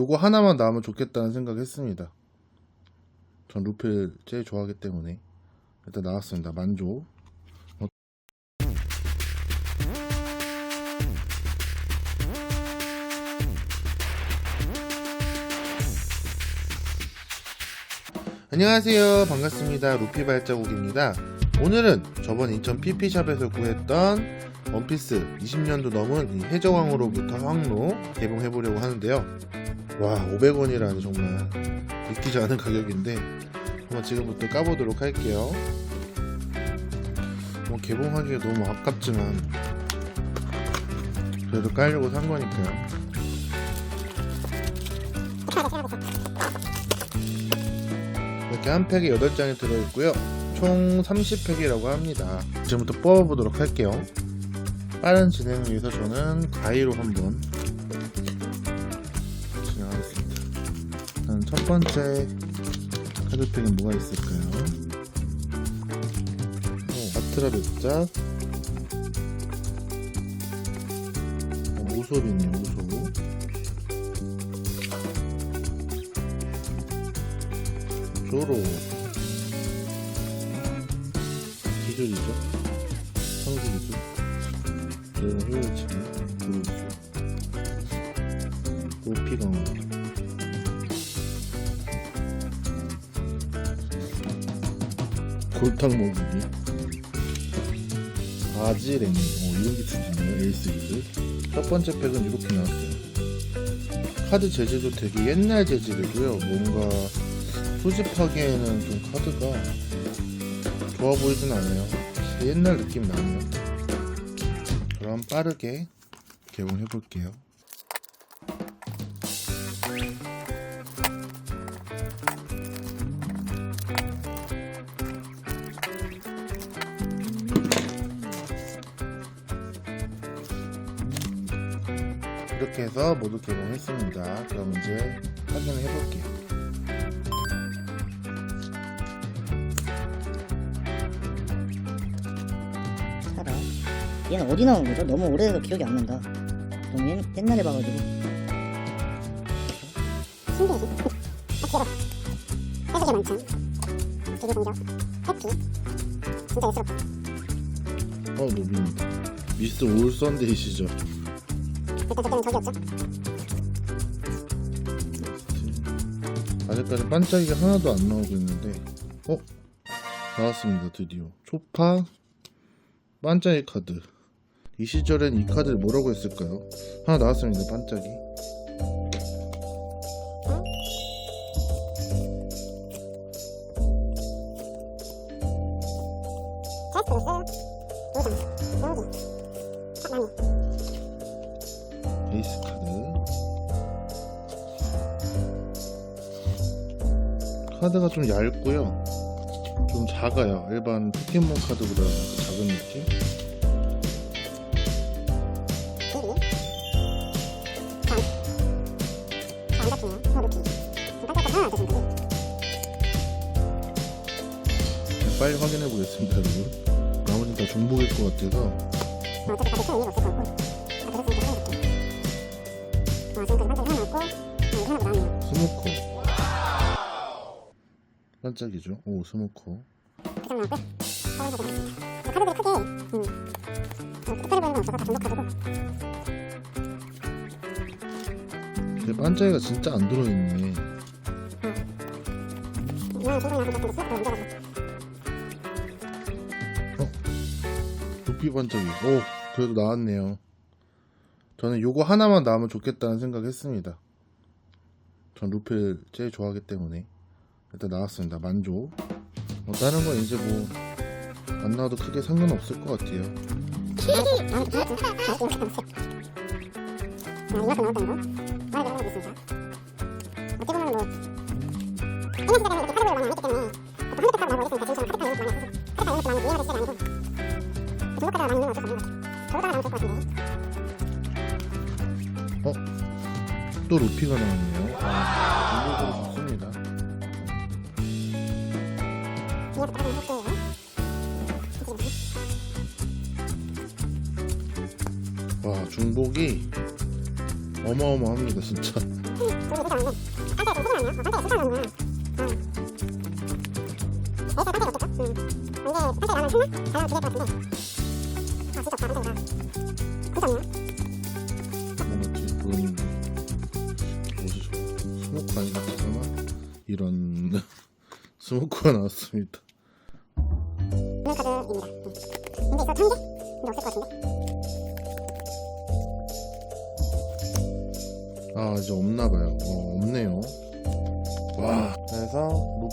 요거 하나만 나오면 좋겠다는 생각했습니다. 전 루필 제일 좋아하기 때문에 일단 나왔습니다. 만족. 어. 안녕하세요. 반갑습니다. 루피 발자국입니다. 오늘은 저번 인천 PP샵에서 구했던 원피스 20년도 넘은 이 해적왕으로부터 황로 개봉해보려고 하는데요. 와 500원이라니 정말 믿기지 않은 가격인데 한번 지금부터 까보도록 할게요. 뭐 개봉하기에 너무 아깝지만 그래도 깔려고 산 거니까요. 이렇게 한 팩에 8장이 들어있고요. 총 30팩이라고 합니다. 지금부터 뽑아보도록 할게요 빠른 진행을 위해서 저는 가위로 한번 진행하겠습니다. 일단 첫 번째 카드팩은 뭐가 있을까요? 오, 아트라 백작 어, 우섭이네요 우섭 조로. 기술이죠? 상수 기술 그리고 효율치기 그루스 높이 강화 골탕 먹이기. 바지랭이 어, 이런 기술이네요 에이스 기술 첫 번째 팩은 이렇게 나왔어요. 카드 재질도 되게 옛날 재질이고요. 뭔가 수집하기에는 좀 카드가 좋아 보이진 않아요. 옛날 느낌 나네요 그럼 빠르게 개봉해 볼게요. 이렇게 해서 모두 개봉했습니다. 그럼 이제 확인을 해볼게요. 얘는 어디 나온 거죠? 너무 오래돼서 기억이 안 난다. 너무 옛, 옛날에 봐가지고. 해석이 많죠. 되게 공격, 해피, 진짜 예스럽다. 어, 노비입니다. 미스터 올 썬데이시죠? 일단 저 때는 적이 없죠. 아직까지 반짝이가 하나도 안 나오고 있는데 어? 나왔습니다 드디어 초파 반짝이 카드 이 시절엔 이 카드를 뭐라고 했을까요? 하나 나왔습니다 반짝이. 에이스 카드 카드가 좀 얇고요 좀 작아요 일반 포켓몬 카드보다 작은 느낌 빨리 확인해 보겠습니다 여러분 나머지는 다 중복일 것 같아서 어, 어차피 다들 큰 의미가 없을 거고. 아, 그랬으니까 사용할게. 어, 지금까지 반짝이 하나 없고, 어, 이거 하나도 나왔네요. 스모커 반짝이죠 오 스모커 나왔고요. 사용해보도록 하겠습니다. 어, 카드들이 크게, 음, 어, 특별히 보이는 건 없어서 다 중복카드고. 근데 반짝이가 진짜 안 들어있네 이왕 중간에 나온 것 같은데 수납도 옮겨가지고. 오 그래도 나왔네요. 저는 요거 하나만 나오면 좋겠다는 생각했습니다. 전 루필 제일 좋아하기 때문에. 일단 나왔습니다. 만족 뭐 다른 건 이제 뭐 안 나와도 크게 상관없을 것 같아요 중국 카드가 많이 있는 건 어쩔 수 없는 것 같아요. 저보다가 나오면 될것 같은데. 또 루피가 나왔네요 아 중복으로 좋습니다 뒤에서 따라가는 할게요. 와 중복이 어마어마합니다 진짜 스모크가 나왔습니다. 아 이제 없나봐요. 어, 없네요. 와. 그래서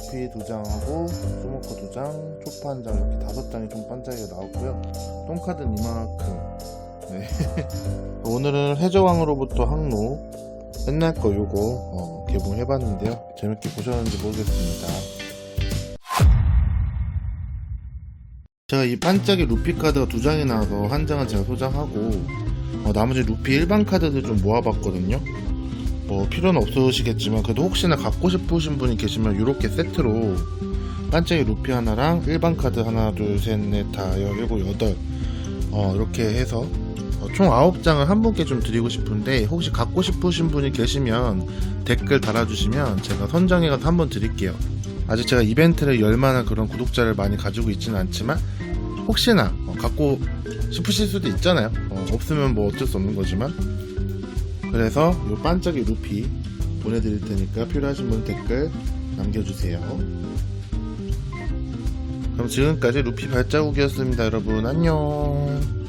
루피 두 장하고 스모커 두 장, 초파 한 장 이렇게 다섯 장이 좀 반짝이가 나왔고요. 똥카드는 이만큼. 네. 오늘은 해저왕으로부터 항로 옛날 거 요거 어, 개봉해봤는데요. 재밌게 보셨는지 모르겠습니다. 제가 이 반짝이 루피 카드가 두 장이 나와서 한 장은 제가 소장하고 어, 나머지 루피 일반 카드들 좀 모아봤거든요. 뭐 필요는 없으시겠지만 그래도 혹시나 갖고 싶으신 분이 계시면 이렇게 세트로 반짝이 루피 하나랑 일반 카드 하나 둘 셋 넷다 일곱 여덟 어 이렇게 해서 어, 총 9장을 한 분께 좀 드리고 싶은데 혹시 갖고 싶으신 분이 계시면 댓글 달아주시면 제가 선정해서 한 번 드릴게요. 아직 제가 이벤트를 열 만한 그런 구독자를 많이 가지고 있지는 않지만 혹시나 어, 갖고 싶으실 수도 있잖아요. 어, 없으면 뭐 어쩔 수 없는 거지만 그래서 이 반짝이 루피 보내드릴 테니까 필요하신 분 댓글 남겨주세요. 그럼 지금까지 루피 발자국이었습니다, 여러분. 안녕.